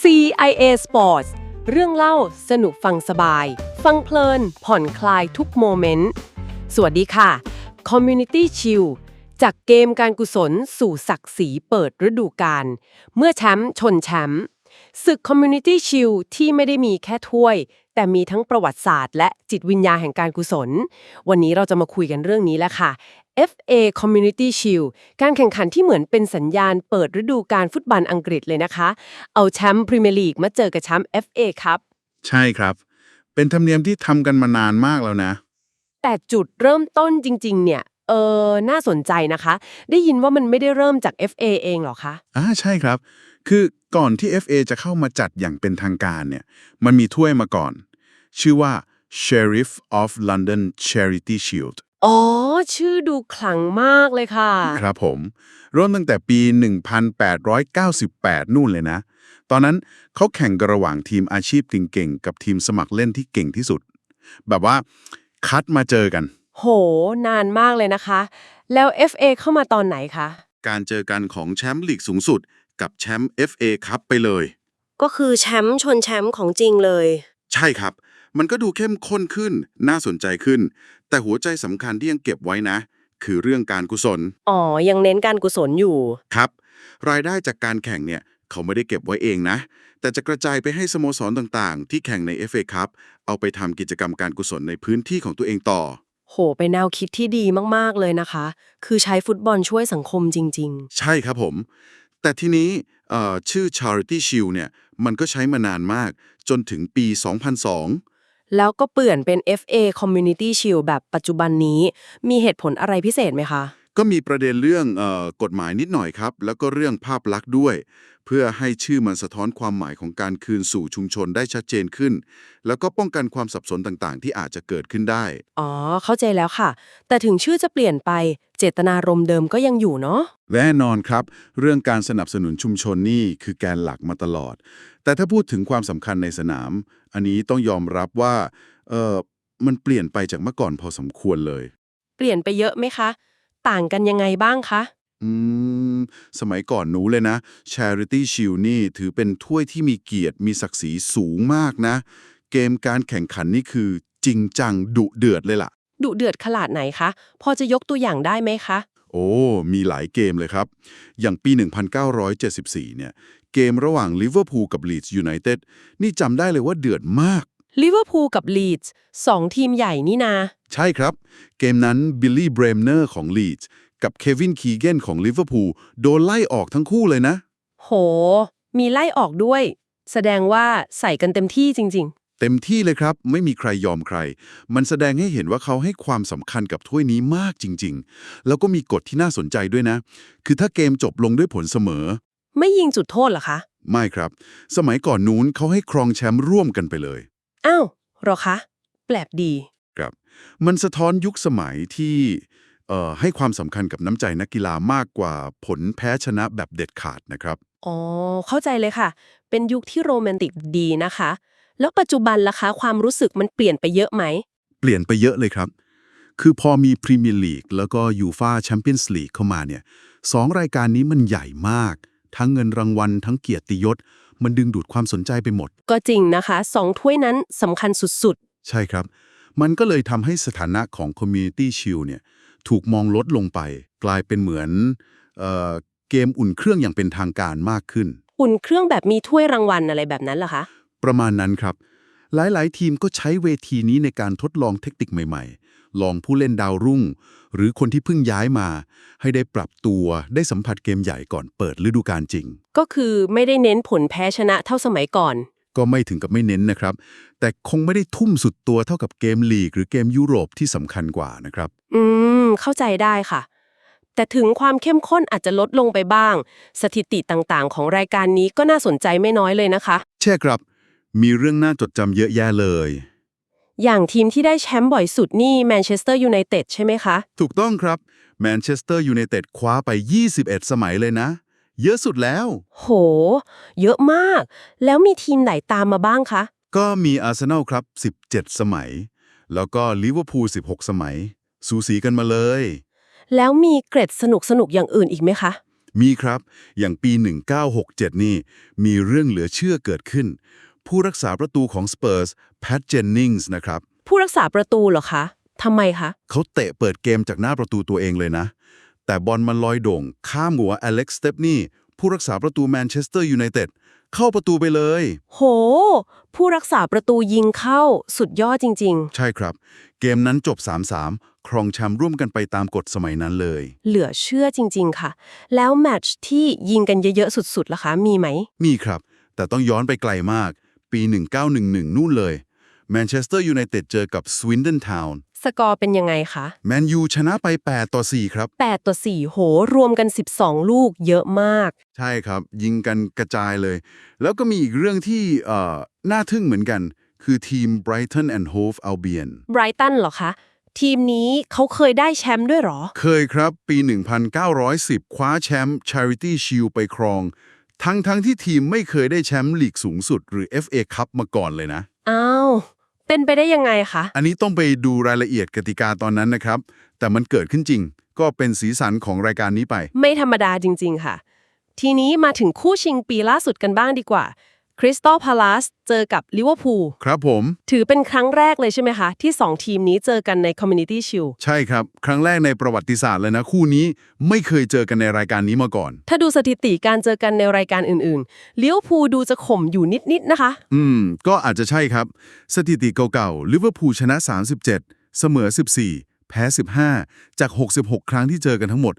CIA Sports เรื่องเล่าสนุกฟังสบาย ฟังเพลิน ผ่อนคลายทุกโมเมนต์ สวัสดีค่ะ Community Chill จากเกมการกุศลสู่ศักดิ์ศรีเปิดฤดูกาลเมื่อแชมป์ชนแชมป์ ศึก Community Shield ที่ไม่ได้มีแค่ถ้วย แต่มีทั้งประวัติศาสตร์และจิตวิญญาณแห่งการกุศล วันนี้เราจะมาคุยกันเรื่องนี้แหละค่ะ FA Community Shield การแข่งขันที่เหมือนเป็นสัญญาณเปิดฤดูกาลฟุตบอลอังกฤษเลยนะคะ เอาแชมป์พรีเมียร์ลีกมาเจอกับแชมป์ FA ครับ ใช่ครับ เป็นธรรมเนียมที่ทำกันมานานมากแล้วนะ แต่จุดเริ่มต้นจริง ๆ เนี่ยเออน่าสนใจนะคะ ได้ยินว่ามันไม่ได้เริ่มจาก FA เองเหรอคะอ่าใช่ครับ คือก่อนที่ FA จะเข้ามาจัดอย่างเป็นทางการเนี่ย มันมีถ้วยมาก่อน ชื่อว่า Sheriff of London Charity Shield อ๋อ ชื่อดูขลังมากเลยค่ะ ครับผมเริ่มตั้งแต่ปี 1898 นู่นเลยนะ ตอนนั้นเขาแข่งกันระหว่างทีมอาชีพเก่งๆ กับทีมสมัครเล่นที่เก่งที่สุด แบบว่าคัดมาเจอกัน โห นานมากเลยนะคะ แล้ว FA เข้ามาตอนไหนคะ การเจอกันของแชมป์ลีกสูงสุด กับแชมป์ FA ครับไปเลย ก็คือแชมป์ชนแชมป์ของจริงเลย ใช่ครับ มันก็ดูเข้มข้นขึ้น น่าสนใจขึ้น แต่หัวใจสำคัญที่ยังเก็บไว้นะ คือเรื่องการกุศล อ๋อ ยังเน้นการกุศลอยู่ ครับ รายได้จากการแข่งเนี่ย เขาไม่ได้เก็บไว้เองนะ แต่จะกระจายไปให้สโมสรต่างๆ ที่แข่งใน FA ครับเอาไปทำกิจกรรมการกุศลในพื้นที่ของตัวเองต่อ โห เป็นแนวคิดที่ดีมากๆเลยนะคะ คือใช้ฟุตบอลช่วยสังคมจริงใช่ครับผม แต่ทีนี้ชื่อ Charity Shield เนี่ยมันก็ใช้มานานมากจนถึงปี 2002 แล้วก็เปลี่ยนเป็น FA Community Shield แบบปัจจุบันนี้ มีเหตุผลอะไรพิเศษไหมคะ ก็มีประเด็นเรื่องเออกฎหมายนิดหน่อยครับ แล้วก็เรื่องภาพลักษณ์ด้วย เพื่อให้ชื่อมันสะท้อนความหมายของการคืนสู่ชุมชนได้ชัดเจนขึ้น แล้วก็ป้องกันความสับสนต่างๆ ที่อาจจะเกิดขึ้นได้ อ๋อ เข้าใจแล้วค่ะ แต่ถึงชื่อจะเปลี่ยนไป เจตนารมณ์เดิมก็ยังอยู่เนาะแน่นอนครับ เรื่องการสนับสนุนชุมชนนี่คือแกนหลักมาตลอด แต่ถ้าพูดถึงความสำคัญในสนาม อันนี้ต้องยอมรับว่าเออมันเปลี่ยนไปจากเมื่อก่อนพอสมควรเลย เปลี่ยนไปเยอะไหมคะ ต่างกันยังไงบ้างคะ อืม สมัยก่อนหนูเลยนะ Charity Shield นี่ถือเป็นถ้วยที่มีเกียรติมีศักดิ์ศรีสูงมากนะ เกมการแข่งขันนี่คือจริงจังดุเดือดเลยล่ะ ดุเดือดขนาดไหนคะ พอจะยกตัวอย่างได้ไหมคะ โอ้ มีหลายเกมเลยครับ อย่างปี 1974 เนี่ย เกมระหว่างลิเวอร์พูลกับลีดส์ยูไนเต็ดนี่จำได้เลยว่าเดือดมาก ลิเวอร์พูลกับลีดส์สองทีมใหญ่นี่นา ใช่ครับ เกมนั้นบิลลี่เบรมเนอร์ของลีดส์กับเควินคีเกนของลิเวอร์พูลโดนไล่ออกทั้งคู่เลยนะ โห มีไล่ออกด้วย แสดงว่าใส่กันเต็มที่จริงเต็มที่เลยครับไม่มีใครยอมใคร มันแสดงให้เห็นว่าเขาให้ความสำคัญกับถ้วยนี้มากจริง ๆ แล้วก็มีกฎที่น่าสนใจด้วยนะ คือถ้าเกมจบลงด้วยผลเสมอๆไม่ยิงจุดโทษเหรอคะ ไม่ครับ สมัยก่อนนู้นเขาให้ครองแชมป์ร่วมกันไปเลย อ้าวเหรอคะ แปลกดี ครับ มันสะท้อนยุคสมัยที่เอ่อให้ความสำคัญกับน้ำใจนักกีฬามากกว่าผลแพ้ชนะแบบเด็ดขาดนะครับ อ๋อ เข้าใจเลยค่ะ เป็นยุคที่โรแมนติกดีนะคะ แล้วปัจจุบันล่ะคะ ความรู้สึกมันเปลี่ยนไปเยอะไหม เปลี่ยนไปเยอะเลยครับ คือพอมีพรีเมียร์ลีกแล้วก็ยูฟาแชมเปี้ยนส์ลีกเข้ามาเนี่ยสองรายการนี้มันใหญ่มาก ทั้งเงินรางวัล ทั้งเกียรติยศ มันดึงดูดความสนใจไปหมด ก็จริงนะคะสองถ้วยนั้นสำคัญสุดใช่ครับ มันก็เลยทำให้สถานะของ Community Shield เนี่ยถูกมองลดลงไป กลายเป็นเหมือนเออเกมอุ่นเครื่องอย่างเป็นทางการมากขึ้น ๆ อุ่นเครื่องแบบมีถ้วยรางวัลอะไรแบบนั้นเหรอคะ ประมาณนั้นครับ หลายๆ ทีมก็ใช้เวทีนี้ในการทดลองเทคนิคใหม่ๆ ลองผู้เล่นดาวรุ่ง หรือคนที่เพิ่งย้ายมา ให้ได้ปรับตัวได้สัมผัสเกมใหญ่ก่อนเปิดฤดูกาลจริง ก็คือไม่ได้เน้นผลแพ้ชนะเท่าสมัยก่อน ก็ไม่ถึงกับไม่เน้นนะครับ แต่คงไม่ได้ทุ่มสุดตัวเท่ากับเกมลีก หรือเกมยุโรปที่สำคัญกว่านะครับ อืม เข้าใจได้ค่ะ แต่ถึงความเข้มข้นอาจจะลดลงไปบ้าง สถิติต่างๆ ของรายการนี้ก็น่าสนใจไม่น้อยเลยนะคะ ใช่ครับ มีเรื่องน่าจดจำเยอะแยะเลย อย่างทีมที่ได้แชมป์บ่อยสุดนี่แมนเชสเตอร์ยูไนเต็ดใช่ไหมคะ ถูกต้องครับแมนเชสเตอร์ยูไนเต็ดคว้าไป 21 สมัยเลยนะ เยอะสุดแล้ว โห เยอะมาก แล้วมีทีมไหนตามมาบ้างคะ ก็มีอาร์เซนอลครับ 17 สมัย แล้วก็ลิเวอร์พูล 16 สมัย สูสีกันมาเลย แล้วมีเกร็ดสนุกๆอย่างอื่นอีกไหมคะ มีครับ อย่างปี 1967 นี่ มีเรื่องเหลือเชื่อเกิดขึ้น ผู้รักษาประตูของสเปอร์สแพทเจนนิงส์นะครับ ผู้รักษาประตูเหรอคะทำไมคะ เขาเตะเปิดเกมจากหน้าประตูตัวเองเลยนะ แต่บอลมันลอยโด่ง ข้ามหัวอเล็กซ์สเตปนี่ผู้รักษาประตูแมนเชสเตอร์ยูไนเต็ดเข้าประตูไปเลย โห ผู้รักษาประตูยิงเข้าสุดยอดจริง ใช่ครับ เกมนั้นจบ 3-3 ครองแชมป์ร่วมกันไปตามกฎสมัยนั้นเลย ๆ เหลือเชื่อจริง ๆ ค่ะ แล้วแมตช์ที่ยิงกันเยอะ ๆ สุด ๆ ล่ะคะ มีไหม มีครับ แต่ต้องย้อนไปไกลมาก ปี 1911 นู่นเลยแมนเชสเตอร์ยูไนเต็ดเจอกับสวินเดนทาวน์สกอร์เป็นยังไงคะ แมนยูชนะไป 8 ต่อ 4 ครับ 8 ต่อ 4 โห รวมกัน 12 ลูกเยอะมาก ใช่ครับ ยิงกันกระจายเลย แล้วก็มีอีกเรื่องที่เอ่อน่าทึ่งเหมือนกัน คือทีม Brighton and Hove Albion ไบรตันเหรอคะ ทีมนี้เขาเคยได้แชมป์ด้วยเหรอ เคยครับ ปี 1910 คว้าแชมป์ Charity Shield ไปครอง ทั้งทั้งที่ทีมไม่เคยได้แชมป์ลีกสูงสุด หรือ FA Cup มาก่อนเลยนะ อ้าว เป็นไปได้ยังไงคะ อันนี้ต้องไปดูรายละเอียดกติกาตอนนั้นนะครับ แต่มันเกิดขึ้นจริง ก็เป็นสีสันของรายการนี้ไป ไม่ธรรมดาจริง ๆ ค่ะ ทีนี้มาถึงคู่ชิงปีล่าสุดกันบ้างดีกว่า คริสตัลพาลาสเจอกับลิเวอร์พูลครับผม ถือเป็นครั้งแรกเลยใช่ไหมคะ ที่ 2 ทีมนี้เจอกันใน Community Shield ใช่ครับ ครั้งแรกในประวัติศาสตร์เลยนะ คู่นี้ไม่เคยเจอกันในรายการนี้มาก่อน ถ้าดูสถิติการเจอกันในรายการอื่นๆลิเวอร์พูลดูจะข่มอยู่นิด ๆ นะคะ อืม ก็อาจจะใช่ครับ สถิติเก่าๆลิเวอร์พูลชนะ 37 เสมอ 14 แพ้ 15 จาก 66 ครั้งที่เจอกันทั้งหมด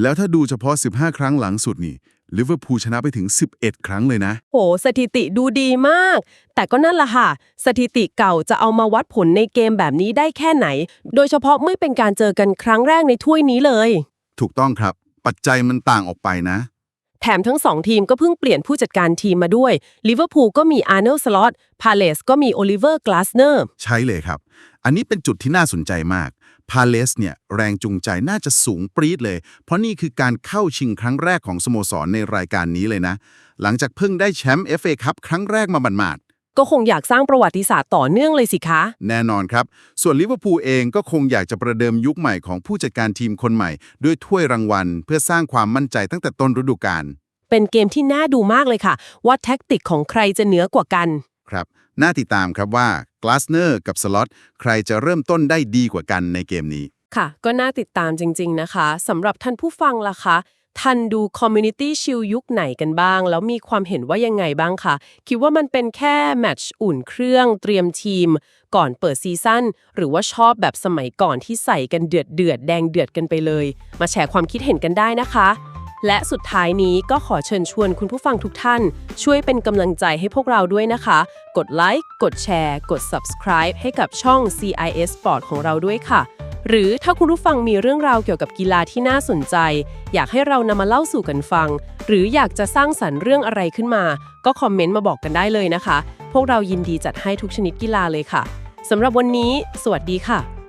แล้วถ้าดูเฉพาะ 15 ครั้งหลังสุดนี่ลิเวอร์พูลชนะไปถึง 11 ครั้งเลยนะ โห สถิติดูดีมาก แต่ก็นั่นแหละค่ะ สถิติเก่าจะเอามาวัดผลในเกมแบบนี้ได้แค่ไหน โดยเฉพาะเมื่อเป็นการเจอกันครั้งแรกในถ้วยนี้เลย ถูกต้องครับ ปัจจัยมันต่างออกไปนะ แถมทั้งสองทีมก็เพิ่งเปลี่ยนผู้จัดการทีมมาด้วยลิเวอร์พูลก็มีอาร์เนลสล็อตพาเลสก็มีโอลิเวอร์กลาสเนอร์ใช่เลยครับ อันนี้เป็นจุดที่น่าสนใจมาก พาเลสเนี่ยแรงจูงใจน่าจะสูงปรี๊ดเลย เพราะนี่คือการเข้าชิงครั้งแรกของสโมสรในรายการนี้เลยนะ หลังจากเพิ่งได้แชมป์ FA คัพครั้งแรกมาบันๆก็คงอยากสร้างประวัติศาสตร์ต่อเนื่องเลยสิคะ แน่นอนครับ ส่วนลิเวอร์พูลเองก็คงอยากจะประเดิมยุคใหม่ของผู้จัดการทีมคนใหม่ ด้วยถ้วยรางวัล เพื่อสร้างความมั่นใจตั้งแต่ต้นฤดูกาลเป็นเกมที่น่าดูมากเลยค่ะ ว่าแท็กติกของใครจะเหนือกว่ากัน ครับ น่าติดตามครับว่ากลาสเนอร์กับสล็อตใครจะเริ่มต้นได้ดีกว่ากันในเกมนี้ ค่ะ ก็น่าติดตามจริง ๆ นะคะสำหรับท่านผู้ฟังล่ะคะท่านดู Community Shield ยุคไหนกันบ้าง แล้วมีความเห็นว่ายังไงบ้างคะคิดว่ามันเป็นแค่แมตช์อุ่นเครื่องเตรียมทีม ก่อนเปิดซีซั่นหรือว่าชอบแบบสมัยก่อนที่ใส่กันเดือดเดือดแดงเดือดกันไปเลย มาแชร์ความคิดเห็นกันได้นะคะ และสุดท้ายนี้ก็ขอเชิญชวนคุณผู้ฟังทุกท่าน ช่วยเป็นกำลังใจให้พวกเราด้วยนะคะ กดไลค์กดแชร์ กด subscribe ให้กับช่อง CIS Sport ของเราด้วยค่ะ หรือถ้าคุณผู้ฟังมีเรื่องราวเกี่ยวกับกีฬาที่น่าสนใจ อยากให้เรานำมาเล่าสู่กันฟัง หรืออยากจะสร้างสรรค์เรื่องอะไรขึ้นมา ก็คอมเมนต์มาบอกกันได้เลยนะคะ พวกเรายินดีจัดให้ทุกชนิดกีฬาเลยค่ะสำหรับวันนี้ สวัสดีค่ะ